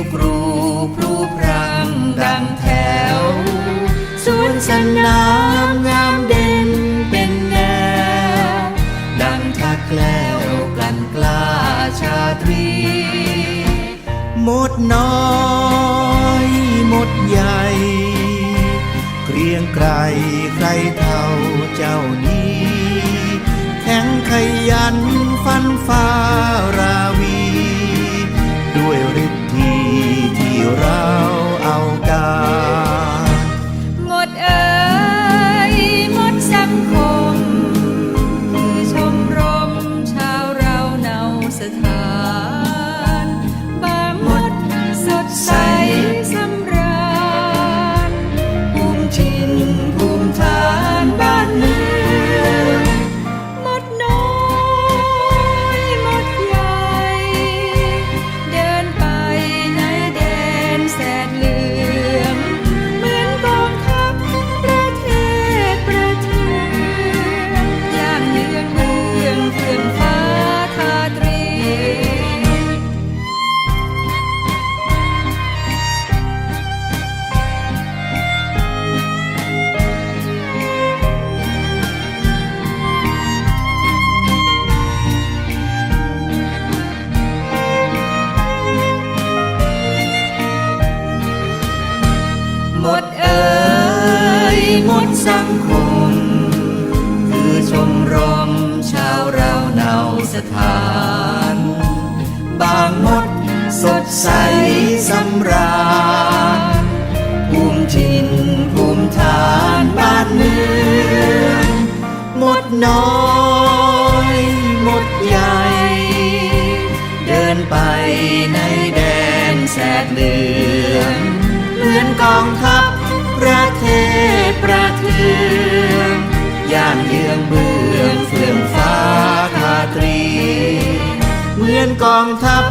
วกรูพรูพรังดังแถว สวนสนามงามเด่นเป็นแนว ดังทักแล้วกลั่นกล้าชาตรี หมดน้อยหมดใหญ่ เกรียงไกรใครเท่าเจ้านี้ แข็งขยันฟันฟ้าราวี มดสังคม คือชมรมชาวเราเนาสถาน บางมดสดใสสำราญภูมิชินภูมิฐานบ้านเมืองมดน้อยมดใหญ่ เดินไปในแดนแสดเหลืองเหมือนกองทัพ อนกองทัพ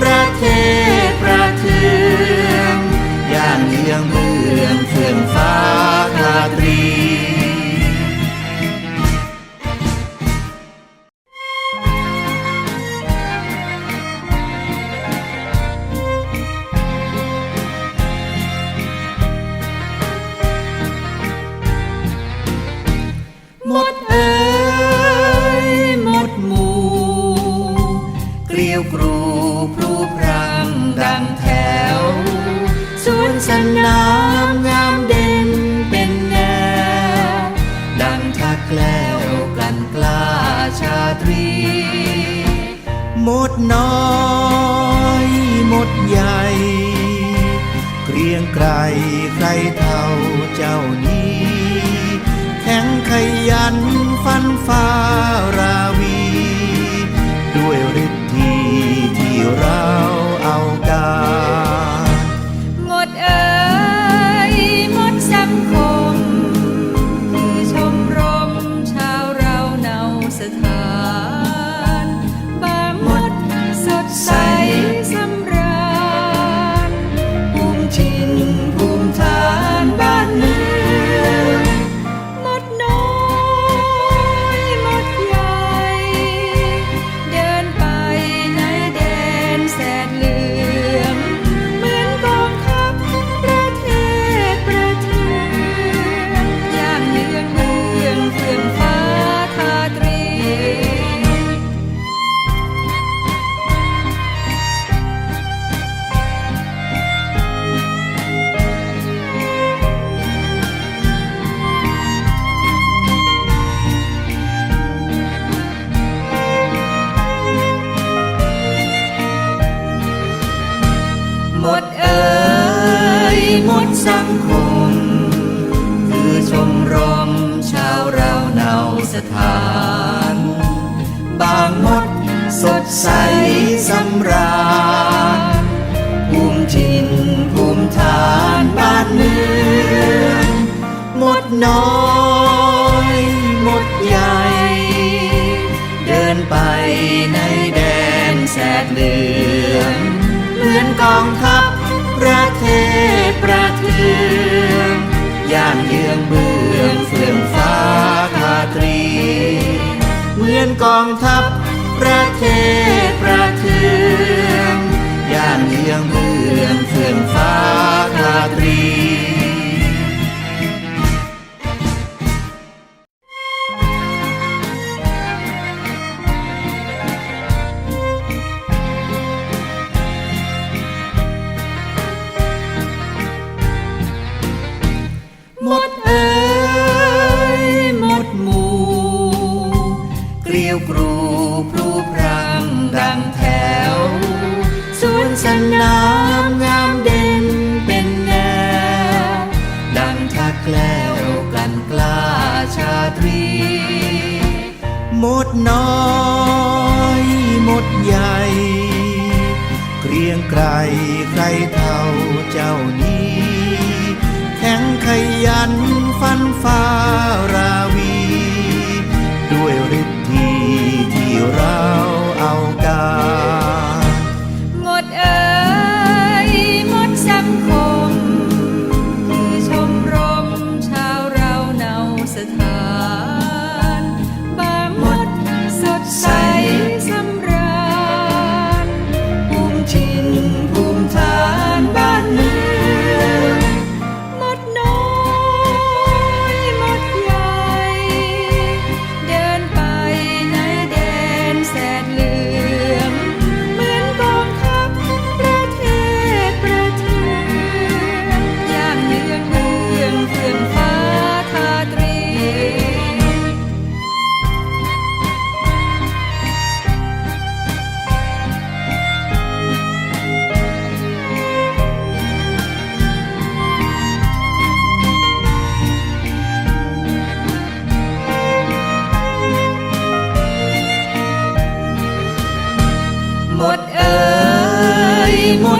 ประเทศประเทืองย่างเยืองเบื้องเฟื่องฟ้า เท่าเจ้านี้แข็งขยันฟันฟ้ารา สถาน บางมดสดใสสำราญภูมิชินภูมิฐานบ้านเมืองมดน้อยมดใหญ่ เดินไปในแดนแสดเหลืองเหมือนกองทัพประเทศประเทืองย่างเยืองเบือ มือนกองทัพประเทศประเทืองย่างเยืองเบื้อง พลูพรังดังแถว สวนสนามงามเด่นเป็นแนว ดังทักแล้วกันกล้าชาตรี หมดน้อยหมดใหญ่ เกรียงไกรใครเท่าเจ้านี้ แข็งขยันฟันฝ่ารา ที่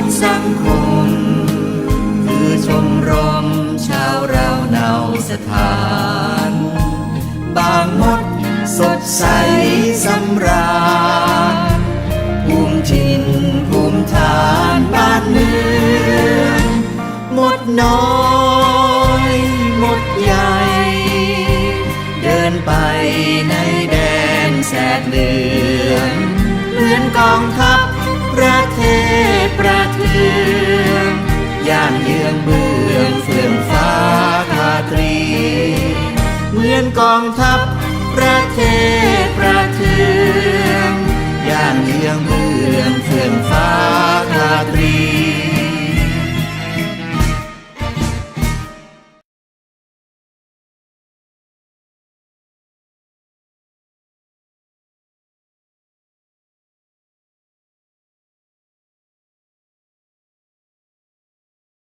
ยห กองทัพ